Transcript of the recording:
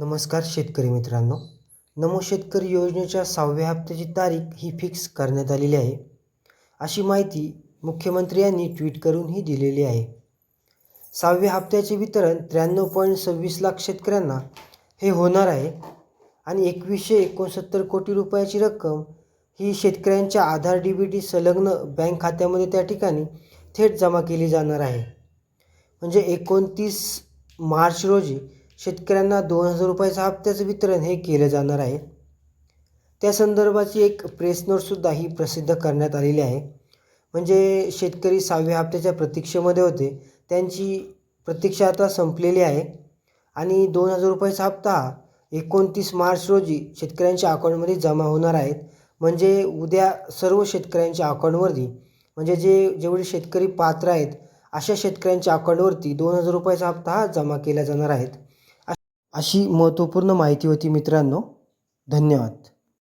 नमस्कार शेतकरी मित्रांनो. नमो शेतकरी योजनेच्या सहाव्या हप्त्याची तारीख ही फिक्स करण्यात आलेली आहे. अशी माहिती मुख्यमंत्री यांनी ट्विट करूनही दिलेली आहे. सहाव्या हप्त्याचे वितरण त्र्याण्णव पॉईंट सव्वीस लाख शेतकऱ्यांना हे होणार आहे आणि एकवीसशे एकोणसत्तर कोटी रुपयाची रक्कम ही शेतकऱ्यांच्या आधार डी बी टी संलग्न बँक खात्यामध्ये त्या ठिकाणी थेट जमा केली जाणार आहे. म्हणजे एकोणतीस मार्च रोजी शेतकऱ्यांना दोन हजार रुपयाचं हप्त्याचं वितरण हे केलं जाणार आहे. त्या संदर्भाची एक प्रेस नोटसुद्धा ही प्रसिद्ध करण्यात आलेली आहे. म्हणजे शेतकरी सहाव्या हप्त्याच्या प्रतीक्षेमध्ये होते. त्यांची प्रतीक्षा आता संपलेली आहे. आणि दोन हजार रुपयाचा हप्ता हा एकोणतीस मार्च रोजी शेतकऱ्यांच्या अकाउंटमध्ये जमा होणार आहेत म्हणजे उद्या सर्व शेतकऱ्यांच्या अकाउंटवरती म्हणजे जे जेवढे शेतकरी पात्र आहेत अशा शेतकऱ्यांच्या अकाउंटवरती दोन हजार रुपयाचा हप्ता हा जमा केला जाणार आहेत अशी महत्त्वपूर्ण माहिती होती मित्रांनो. धन्यवाद.